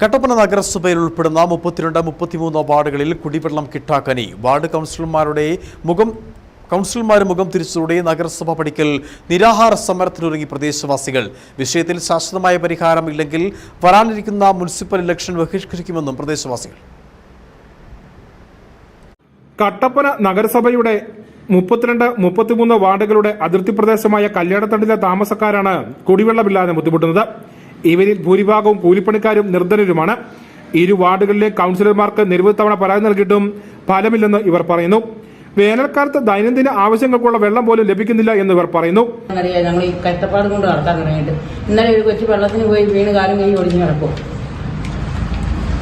Kattappana നഗരസഭയിൽ ഉൾപ്പെടുന്ന മുപ്പത്തിരണ്ട് മുപ്പത്തിമൂന്ന് വാർഡുകളിൽ കുടിവെള്ളം കിട്ടാക്കനി. വാർഡ് കൗൺസിലർമാരുടെ മുഖം കൗൺസിലർമാരുടെ മുഖം തിരിച്ചതോടെ നഗരസഭ പടിക്കൽ നിരാഹാര സമരത്തിനൊരുങ്ങി പ്രദേശവാസികൾ. വിഷയത്തിൽ ശാശ്വതമായ പരിഹാരം ഇല്ലെങ്കിൽ വരാനിരിക്കുന്ന മുനിസിപ്പൽ ഇലക്ഷൻ ബഹിഷ്കരിക്കുമെന്നും പ്രദേശവാസികൾ. കട്ടപ്പന നഗരസഭയുടെ മുപ്പത്തിരണ്ട് മുപ്പത്തിമൂന്ന് വാർഡുകളുടെ അതിർത്തി പ്രദേശമായ കല്യാണത്തണ്ടിലെ താമസക്കാരാണ് കുടിവെള്ളമില്ലാതെ ബുദ്ധിമുട്ടുന്നത്. ഇവരിൽ ഭൂരിഭാഗവും കൂലിപ്പണിക്കാരും നിർദ്ധനരുമാണ് ഇരു വാർഡുകളിലെ കൌൺസിലർമാർക്ക് നിരവധി തവണ പരാതി നൽകിയിട്ടും ഫലമില്ലെന്ന് ഇവർ പറയുന്നു. വേനൽക്കാലത്ത് ദൈനംദിന ആവശ്യങ്ങൾക്കുള്ള വെള്ളം പോലും ലഭിക്കുന്നില്ല എന്ന് ഇവർ പറയുന്നു. ഞങ്ങൾ ഈ കഷ്ടപ്പാട് കൊണ്ട് തുടങ്ങിയിട്ട് ഇന്നലെ ഒരു കൊച്ചു വെള്ളത്തിന് പോയി വീണ് കാലം കൈ ഒടിഞ്ഞു കിടക്കും.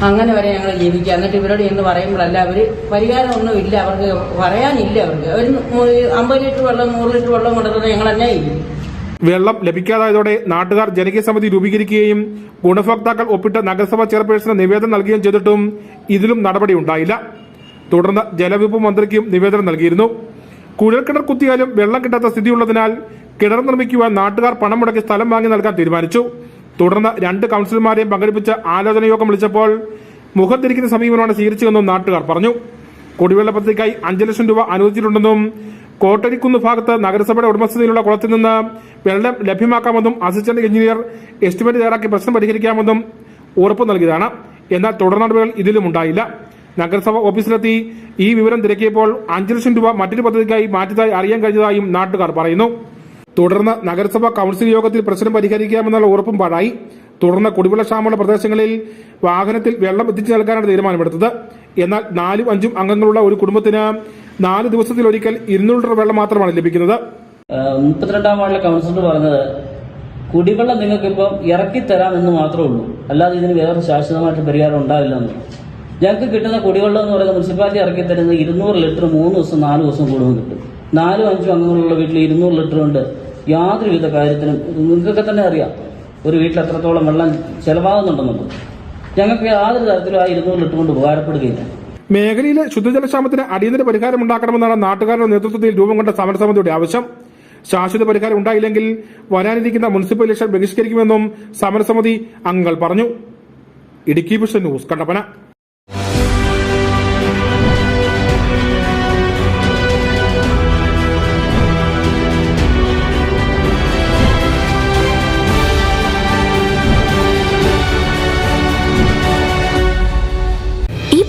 അങ്ങനെ വരെ ഞങ്ങൾ ജീവിക്കുക. എന്നിട്ട് ഇവരോട് എന്ന് പറയുമ്പോഴല്ല അവർ പരിഹാരമൊന്നും ഇല്ല. അവർക്ക് പറയാനില്ല അവർക്ക്. ഒരു അമ്പത് ലിറ്റർ വെള്ളം നൂറ് ലിറ്റർ വെള്ളം കൊണ്ടുവന്നത് ഞങ്ങൾ തന്നെ ചെയ്യും. വെള്ളം ലഭിക്കാതായതോടെ നാട്ടുകാർ ജനകീയ സമിതി രൂപീകരിക്കുകയും ഗുണഭോക്താക്കൾ ഒപ്പിട്ട നഗരസഭ ചെയർപേഴ്സണ് നിവേദനം നൽകുകയും ചെയ്തിട്ടും ഇതിലും നടപടി ഉണ്ടായില്ല. തുടർന്ന് ജലവിഭവ മന്ത്രിക്കും നിവേദനം നൽകിയിരുന്നു. കുഴൽക്കിണർ കുത്തിയാലും വെള്ളം കിട്ടാത്ത സ്ഥിതിയുള്ളതിനാൽ കിണർ നിർമ്മിക്കുവാൻ നാട്ടുകാർ പണം മുടക്കി സ്ഥലം വാങ്ങി നൽകാൻ തീരുമാനിച്ചു. തുടർന്ന് രണ്ട് കൌൺസിലർമാരെയും പങ്കെടുപ്പിച്ച ആലോചന യോഗം വിളിച്ചപ്പോൾ മുഖം തിരിക്കുന്ന സമീപനമാണ് സ്വീകരിച്ചതെന്നും നാട്ടുകാർ പറഞ്ഞു. കുടിവെള്ള പദ്ധതിക്കായി അഞ്ചു ലക്ഷം രൂപ അനുവദിച്ചിട്ടുണ്ടെന്നും കോട്ടരിക്കുന്ന് ഭാഗത്ത് നഗരസഭയുടെ ഉടമസ്ഥതയിലുള്ള കുളത്തിൽ നിന്ന് വെള്ളം ലഭ്യമാക്കാമെന്നും അസിസ്റ്റന്റ് എഞ്ചിനീയർ എസ്റ്റിമേറ്റ് തയ്യാറാക്കി പ്രശ്നം പരിഹരിക്കാമെന്നും ഉറപ്പ് നൽകിയതാണ്. എന്നാൽ തുടർ നടപടികൾ ഇതിലും ഉണ്ടായില്ല. നഗരസഭ ഓഫീസിലെത്തി ഈ വിവരം തിരക്കിയപ്പോൾ അഞ്ചു ലക്ഷം രൂപ മറ്റൊരു പദ്ധതിക്കായി മാറ്റിയതായി അറിയാൻ കഴിഞ്ഞതായും നാട്ടുകാർ പറയുന്നു. തുടർന്ന് നഗരസഭാ കൌൺസിൽ യോഗത്തിൽ പ്രശ്നം പരിഹരിക്കാമെന്നുള്ള ഉറപ്പും പാഴായി. തുടർന്ന് കുടിവെള്ള ക്ഷാമമുള്ള പ്രദേശങ്ങളിൽ വാഹനത്തിൽ വെള്ളം എത്തിച്ചു നൽകാനാണ് തീരുമാനമെടുത്തത്. എന്നാൽ നാലും അഞ്ചും അംഗങ്ങളുള്ള ഒരു കുടുംബത്തിന് നാല് ദിവസത്തിൽ ഒരിക്കൽ ഇരുന്നൂറ് ലിറ്റർ വെള്ളം മാത്രമാണ് ലഭിക്കുന്നത്. മുപ്പത്തിരണ്ടാം വാർഡിലെ കൗൺസിലർ പറഞ്ഞത് കുടിവെള്ളം നിങ്ങൾക്ക് ഇപ്പം ഇറക്കി തരാമെന്ന് മാത്രമേ ഉള്ളൂ. അല്ലാതെ ഇതിന് വേറെ ശാശ്വതമായിട്ട് പരിഹാരം ഉണ്ടാവില്ലെന്ന്. ഞങ്ങൾക്ക് കിട്ടുന്ന കുടിവെള്ളം എന്ന് പറയുന്നത് മുനിസിപ്പാലിറ്റി ഇറക്കി തരുന്നത് ഇരുന്നൂറ് ലിറ്റർ മൂന്ന് ദിവസം നാല് ദിവസം കൂടുമ്പോൾ കിട്ടും. നാലും അഞ്ചും അംഗങ്ങളുള്ള വീട്ടിൽ ഇരുന്നൂറ് ലിറ്റർ ഉണ്ട് യാതൊരുവിധ കാര്യത്തിനും നിങ്ങൾക്കൊക്കെ തന്നെ അറിയാം. ഒരു വീട്ടിൽ എത്രത്തോളം വെള്ളം ചെലവാകുന്നുണ്ടെന്നുള്ളത് ഞങ്ങൾക്ക് യാതൊരു തരത്തിലും ആ ഇരുന്നൂറ് ലിറ്റർ കൊണ്ട് ഉപകാരപ്പെടുകയില്ല. മേഖലയിലെ ശുദ്ധജലക്ഷാമത്തിന് അടിയന്തര പരിഹാരം ഉണ്ടാക്കണമെന്നാണ് നാട്ടുകാരുടെ നേതൃത്വത്തിൽ രൂപം കൊണ്ട സമരസമിതിയുടെ ആവശ്യം. ശാശ്വത പരിഹാരം ഉണ്ടായില്ലെങ്കിൽ വരാനിരിക്കുന്ന മുനിസിപ്പൽ ഇലക്ഷൻ ബഹിഷ്കരിക്കുമെന്നും സമരസമിതി അംഗങ്ങൾ പറഞ്ഞു. Idukki vision news Kattappana.